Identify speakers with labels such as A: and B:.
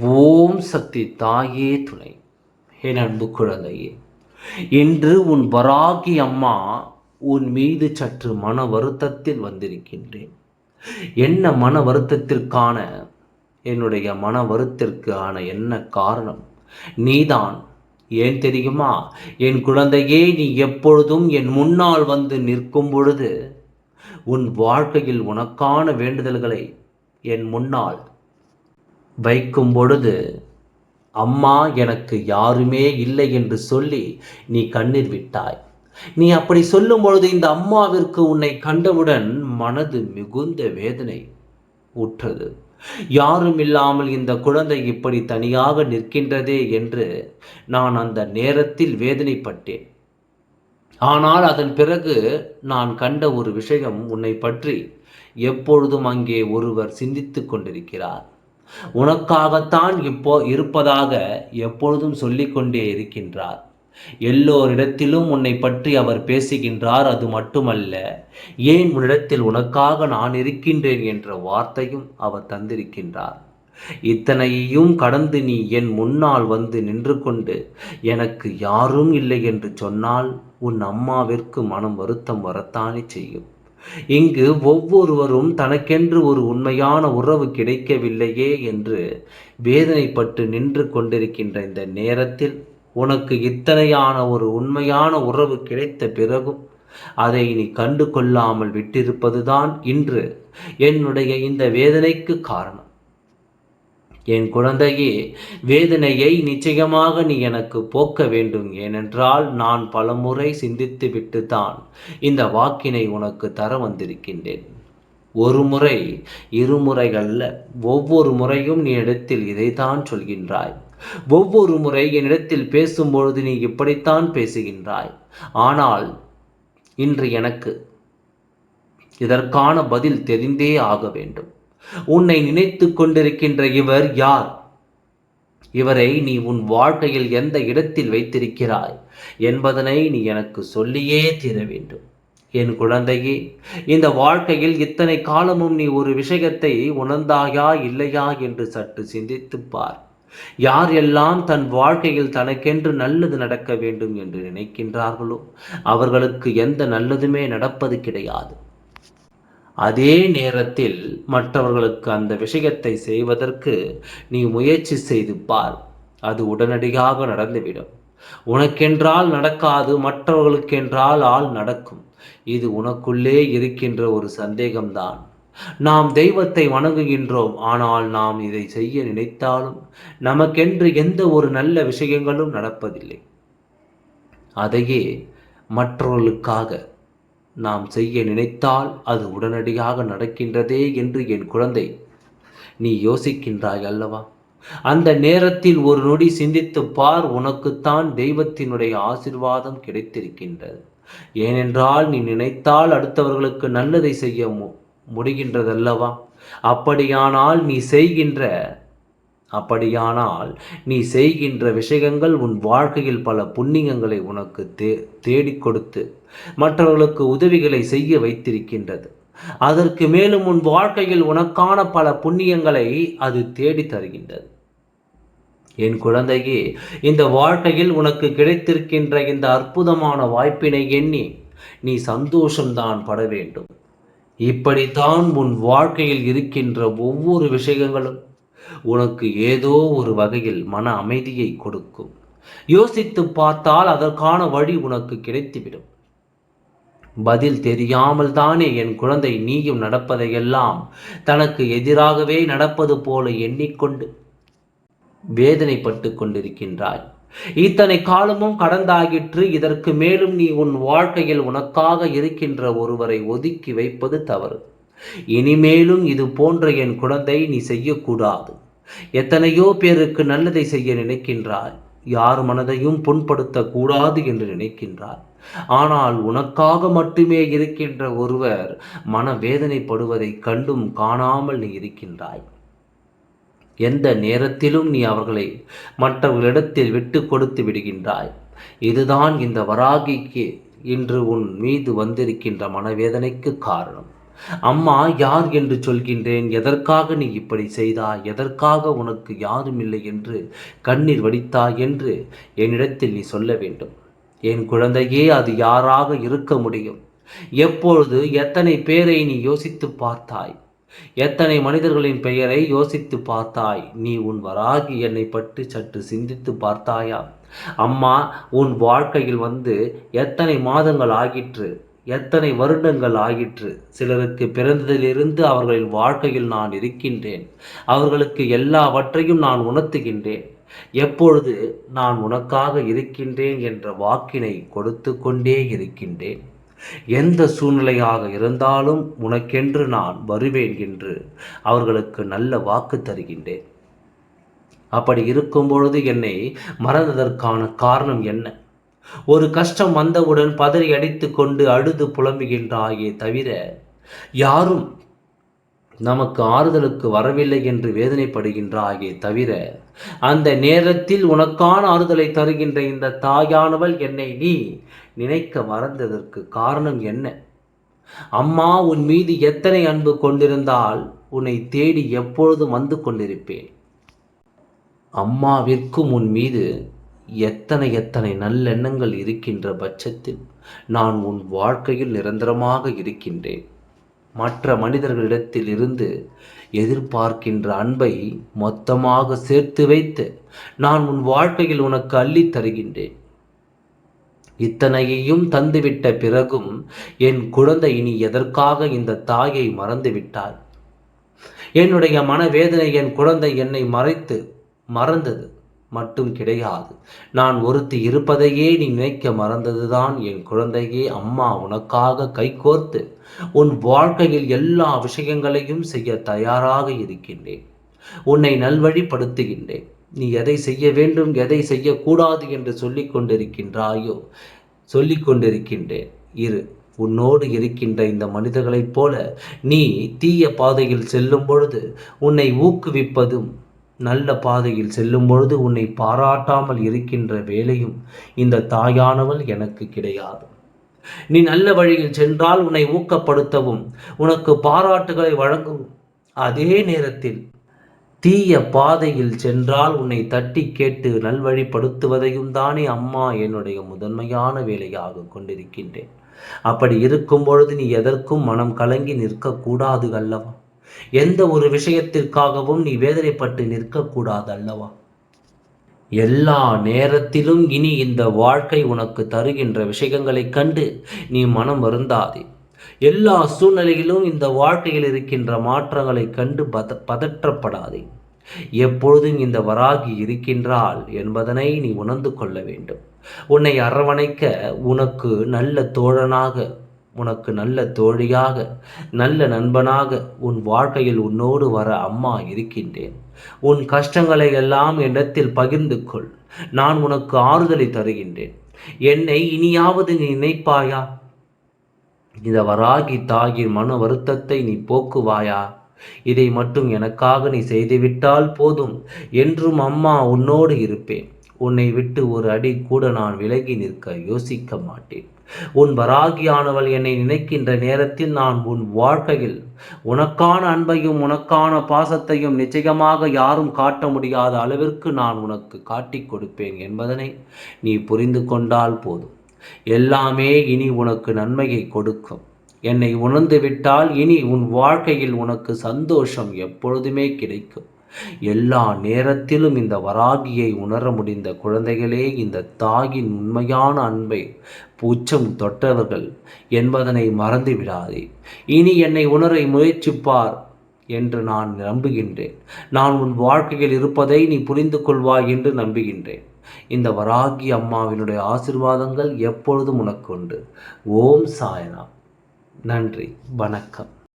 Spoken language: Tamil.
A: ஓம் சக்தி தாயே துணை. என் அன்பு குழந்தையே இன்று உன் வராகி அம்மா உன் மீது சற்று மன வருத்தத்தில் வந்திருக்கின்றேன். என்ன மன வருத்தத்திற்கான என்னுடைய மன வருத்திற்கான என்ன காரணம்? நீதான் ஏன் தெரியுமா? என் குழந்தையே நீ எப்பொழுதும் என் முன்னால் வந்து நிற்கும் பொழுது உன் வாழ்க்கையில் உனக்கான வேண்டுதல்களை என் முன்னால் வைக்கும் பொழுது அம்மா எனக்கு யாருமே இல்லை என்று சொல்லி நீ கண்ணீர் விட்டாய். நீ அப்படி சொல்லும் பொழுது இந்த அம்மாவிற்கு உன்னை கண்டவுடன் மனது மிகுந்த வேதனை உற்றது யாரும் இல்லாமல் இந்த குழந்தை இப்படி தனியாக நிற்கின்றதே என்று நான் அந்த நேரத்தில் வேதனைப்பட்டேன். ஆனால் அதன் பிறகு நான் கண்ட ஒரு விஷயம் உன்னை பற்றி எப்பொழுதும் அங்கே ஒருவர் சிந்தித்து கொண்டிருக்கிறார். உனக்காகத்தான் இப்போ இருப்பதாக எப்பொழுதும் சொல்லிக்கொண்டே இருக்கின்றார். எல்லோரிடத்திலும் உன்னை பற்றி அவர் பேசுகின்றார் அது மட்டுமல்ல ஏன் உன்னிடத்தில் உனக்காக நான் இருக்கின்றேன் என்ற வார்த்தையும் அவர் தந்திருக்கின்றார். இத்தனையையும் கடந்து நீ என் முன்னால் வந்து நின்று கொண்டு எனக்கு யாரும் இல்லை என்று சொன்னால் உன் அம்மாவிற்கு மனம் வருத்தம் வரத்தானே செய்யும். இங்கு ஒவ்வொருவரும் தனக்கென்று ஒரு உண்மையான உறவு கிடைக்கவில்லையே என்று வேதனைப்பட்டு நின்று கொண்டிருக்கின்ற இந்த நேரத்தில் உனக்கு இத்தனையான ஒரு உண்மையான உறவு கிடைத்த பிறகும் அதை நீ கண்டு கொள்ளாமல் விட்டிருப்பதுதான் இன்று. என்னுடைய இந்த வேதனைக்கு காரணம். என் குழந்தையே வேதனையை நிச்சயமாக நீ எனக்கு போக்க வேண்டும். ஏனென்றால் நான் பலமுறை சிந்தித்து விட்டுத்தான் இந்த வாக்கினை உனக்கு தர வந்திருக்கின்றேன். ஒரு முறை இருமுறை அல்ல ஒவ்வொரு முறையும் நீ இடத்தில் இதைத்தான் சொல்கின்றாய். ஒவ்வொரு முறை என்னிடத்தில் பேசும்பொழுது நீ இப்படித்தான் பேசுகின்றாய். ஆனால் இன்று எனக்கு இதற்கான பதில் தெரிந்தே ஆக வேண்டும். உன்னை நினைத்து கொண்டிருக்கின்ற இவர் யார்? இவரை நீ உன் வாழ்க்கையில் எந்த இடத்தில் வைத்திருக்கிறாய் என்பதனை நீ எனக்கு சொல்லியே தீர வேண்டும். என் குழந்தையே இந்த வாழ்க்கையில் இத்தனை காலமும் நீ ஒரு விஷயத்தை உணர்ந்தாயா இல்லையா என்று சற்று சிந்தித்துப் பார். யார் எல்லாம் தன் வாழ்க்கையில் தனக்கென்று நல்லது நடக்க வேண்டும் என்று நினைக்கின்றார்களோ அவர்களுக்கு எந்த நல்லதுமே நடப்பது கிடையாது. அதே நேரத்தில் மற்றவர்களுக்கு அந்த விஷயத்தை செய்வதற்கு நீ முயற்சி செய்து பார். அது உடனடியாக நடந்துவிடும். உனக்கென்றால் நடக்காது மற்றவர்களுக்கென்றால் ஆள் நடக்கும். இது உனக்குள்ளே இருக்கின்ற ஒரு சந்தேகம்தான். நாம் தெய்வத்தை வணங்குகின்றோம் ஆனால் நாம் இதை செய்ய நினைத்தாலும் நமக்கென்று எந்த ஒரு நல்ல விஷயங்களும் நடப்பதில்லை. அதையே மற்றவர்களுக்காக நாம் செய்ய நினைத்தால் அது உடனடியாக நடக்கின்றதே என்று என் குழந்தை. நீ யோசிக்கின்றாய் அல்லவா? அந்த நேரத்தில் ஒரு நொடி சிந்தித்து பார் உனக்குத்தான் தெய்வத்தினுடைய ஆசிர்வாதம் கிடைத்திருக்கின்றது. ஏனென்றால் நீ நினைத்தால் அடுத்தவர்களுக்கு நல்லதை செய்ய முடிகின்றதல்லவா? அப்படியானால் நீ செய்கின்ற அப்படியானால் நீ செய்கின்ற விஷயங்கள் உன் வாழ்க்கையில் பல புண்ணியங்களை உனக்கு தே தேடிக் கொடுத்து மற்றவர்களுக்கு உதவிகளை செய்ய வைத்திருக்கின்றது. அதற்கு மேலும் உன் வாழ்க்கையில் உனக்கான பல புண்ணியங்களை அது தேடி தருகின்றது. என் குழந்தையே இந்த வாழ்க்கையில் உனக்கு கிடைத்திருக்கின்ற இந்த அற்புதமான வாய்ப்பினை எண்ணி நீ சந்தோஷம்தான் பட வேண்டும். இப்படித்தான் உன் வாழ்க்கையில் இருக்கின்ற ஒவ்வொரு விஷயங்களும் உனக்கு ஏதோ ஒரு வகையில் மன அமைதியை கொடுக்கும். யோசித்து பார்த்தால் அதற்கான வழி உனக்கு கிடைத்துவிடும். பதில் தெரியாமல் தானே என் குழந்தை நீயும் நடப்பதையெல்லாம் தனக்கு எதிராகவே நடப்பது போல எண்ணிக்கொண்டு வேதனைப்பட்டு கொண்டிருக்கின்றாய். இத்தனை காலமும் கடந்தாகிற்று இதற்கு மேலும் நீ உன் வாழ்க்கையில் உனக்காக இருக்கின்ற ஒருவரை ஒதுக்கி வைப்பது தவறு. இனிமேலும் இது போன்ற என் குழந்தை நீ செய்யக்கூடாது. எத்தனையோ பேருக்கு நல்லதை செய்ய நினைக்கின்றாய் யார் மனதையும் புண்படுத்த கூடாது என்று நினைக்கின்றாய் ஆனால் உனக்காக மட்டுமே இருக்கின்ற ஒருவர் மனவேதனைப்படுவதை கண்டும் காணாமல் நீ இருக்கின்றாய். எந்த நேரத்திலும் நீ அவர்களை மற்றவர்களிடத்தில் விட்டு கொடுத்து விடுகின்றாய். இதுதான் இந்த வராகிக்கு இன்று உன் மீது வந்திருக்கின்ற மனவேதனைக்கு காரணம். அம்மா யார் என்று சொல்கின்றேன். எதற்காக நீ இப்படி செய்தாய்? எதற்காக உனக்கு யாரும் இல்லை என்று கண்ணீர் வடித்தாய் என்று என்னிடத்தில் நீ சொல்ல வேண்டும். என் குழந்தையே அது யாராக இருக்க முடியும்? எப்பொழுது எத்தனை பேரை நீ யோசித்து பார்த்தாய்? எத்தனை மனிதர்களின் பெயரை யோசித்து பார்த்தாய்? நீ உன் வராகி என்னை பற்றி சற்று சிந்தித்து பார்த்தாயா? அம்மா உன் வாழ்க்கையில் வந்து எத்தனை மாதங்கள் ஆகிற்று? எத்தனை வருடங்கள் ஆகிற்று சிலருக்கு பிறந்ததிலிருந்து அவர்களின் வாழ்க்கையில் நான் இருக்கின்றேன். அவர்களுக்கு எல்லாவற்றையும் நான் உணர்த்துகின்றேன். எப்பொழுது நான் உனக்காக இருக்கின்றேன் என்ற வாக்கினை கொடுத்து கொண்டே இருக்கின்றேன். எந்த சூழ்நிலையாக இருந்தாலும் உனக்கென்று நான் வருவேன் என்று அவர்களுக்கு நல்ல வாக்கு தருகின்றேன். அப்படி இருக்கும் பொழுது என்னை மறந்ததற்கான காரணம் என்ன? ஒரு கஷ்டம் வந்தவுடன் பதறி அடித்து கொண்டு அழுது புலம்புகின்றாயே தவிர யாரும் நமக்கு ஆறுதலுக்கு வரவில்லை என்று வேதனைப்படுகின்றாயே தவிர அந்த நேரத்தில் உனக்கான ஆறுதலை தருகின்ற இந்த தாயானவள் என்னை நீ நினைக்க மறந்ததற்கு காரணம் என்ன? அம்மா உன் மீது எத்தனை அன்பு கொண்டிருந்தால் உன்னை தேடி எப்பொழுதும் வந்து கொண்டிருப்பேன். அம்மாவிற்கும் உன் மீது எத்தனை எத்தனை நல்லெண்ணங்கள் இருக்கின்ற பட்சத்தில் நான் உன் வாழ்க்கையில் நிரந்தரமாக இருக்கின்றேன். மற்ற மனிதர்களிடத்தில் இருந்து எதிர்பார்க்கின்ற அன்பை மொத்தமாக சேர்த்து வைத்து நான் உன் வாழ்க்கையில் உனக்கு அள்ளித் தருகின்றேன். இத்தனையையும் தந்துவிட்ட பிறகும் என் குழந்தை இனி எதற்காக இந்த தாயை மறந்துவிட்டாள்? என்னுடைய மனவேதனை என் குழந்தை என்னை மறைத்து மறந்தது. மட்டும் கிடையாது. நான் ஒருத்தி இருப்பதையே நீ நினைக்க மறந்ததுதான். என் குழந்தையே அம்மா உனக்காக கைகோர்த்து உன் வாழ்க்கையில் எல்லா விஷயங்களையும் செய்ய தயாராக இருக்கின்றேன். உன்னை நல்வழிப்படுத்துகின்றேன். நீ எதை செய்ய வேண்டும் எதை செய்யக்கூடாது என்று சொல்லிக் கொண்டிருக்கின்றாயோ சொல்லிக் கொண்டிருக்கின்றேன். இரு உன்னோடு இருக்கின்ற இந்த மனிதர்களைப் போல நீ தீய பாதையில் செல்லும் பொழுது உன்னை ஊக்குவிப்பதும் நல்ல பாதையில் செல்லும் பொழுது உன்னை பாராட்டாமல் இருக்கின்ற வேலையும் இந்த தாயானவள் எனக்கு கிடையாது. நீ நல்ல வழியில் சென்றால் உன்னை ஊக்கப்படுத்தவும் உனக்கு பாராட்டுகளை வழங்கும் அதே நேரத்தில் தீய பாதையில் சென்றால் உன்னை தட்டி கேட்டு நல்வழிப்படுத்துவதையும் தானே அம்மா என்னுடைய முதன்மையான வேலையாக கொண்டிருக்கின்றேன். அப்படி இருக்கும் பொழுது நீ எதற்கும் மனம் கலங்கி நிற்கக்கூடாது அல்லவா? எந்த ஒரு விஷயத்திற்காகவும் நீ வேதனைப்பட்டு நிற்கக்கூடாது அல்லவா எல்லா நேரத்திலும் இனி இந்த வாழ்க்கை உனக்கு தருகின்ற விஷயங்களைக் கண்டு நீ மனம் வருந்தாதே. எல்லா சூழ்நிலையிலும் இந்த வாழ்க்கையில் இருக்கின்ற மாற்றங்களைக் கண்டு பத பதற்றப்படாதே. எப்பொழுதும் இந்த வராகி இருக்கின்றாள் என்பதனை நீ உணர்ந்து கொள்ள வேண்டும். உன்னை அரவணைக்க உனக்கு நல்ல தோழனாக உனக்கு நல்ல தோழியாக நல்ல நண்பனாக உன் வாழ்க்கையில் உன்னோடு வர அம்மா இருக்கின்றேன். உன் கஷ்டங்களை எல்லாம் என்னிடத்தில் பகிர்ந்து கொள். நான் உனக்கு ஆறுதலை தருகின்றேன். என்னை இனியாவது நீ நினைப்பாயா? இந்த வராகி தாயின் மன வருத்தத்தை நீ போக்குவாயா? இதை மட்டும் எனக்காக நீ செய்துவிட்டால் போதும் என்றும் அம்மா உன்னோடு இருப்பேன். உன்னை விட்டு ஒரு அடி கூட நான் விலகி நிற்க யோசிக்க மாட்டேன். உன் வராகியானவள் என்னை நினைக்கின்ற நேரத்தில் நான் உன் வாழ்க்கையில் உனக்கான அன்பையும் உனக்கான பாசத்தையும் நிச்சயமாக யாரும் காட்ட முடியாத அளவிற்கு நான் உனக்கு காட்டிக் கொடுப்பேன் என்பதனை நீ புரிந்து கொண்டால் போதும். எல்லாமே இனி உனக்கு நன்மையை கொடுக்கும். என்னை உணர்ந்து விட்டால் இனி உன் வாழ்க்கையில் உனக்கு சந்தோஷம் எப்பொழுதுமே கிடைக்கும். எல்லா நேரத்திலும் இந்த வராகியை உணர முடிந்த குழந்தைகளே இந்த தாயின் உண்மையான அன்பை பூச்சம் தொட்டவர்கள் என்பதனை மறந்து விடாதே. இனி என்னை உணர முயற்சிப்பார் என்று நான் நம்புகின்றேன். நான் உன் வாழ்க்கையில் இருப்பதை நீ புரிந்து கொள்வாய் என்று நம்புகின்றேன். இந்த வராகி அம்மாவினுடைய ஆசிர்வாதங்கள் எப்பொழுதும் உனக்கு உண்டு. ஓம் சாயனா நன்றி. வணக்கம்.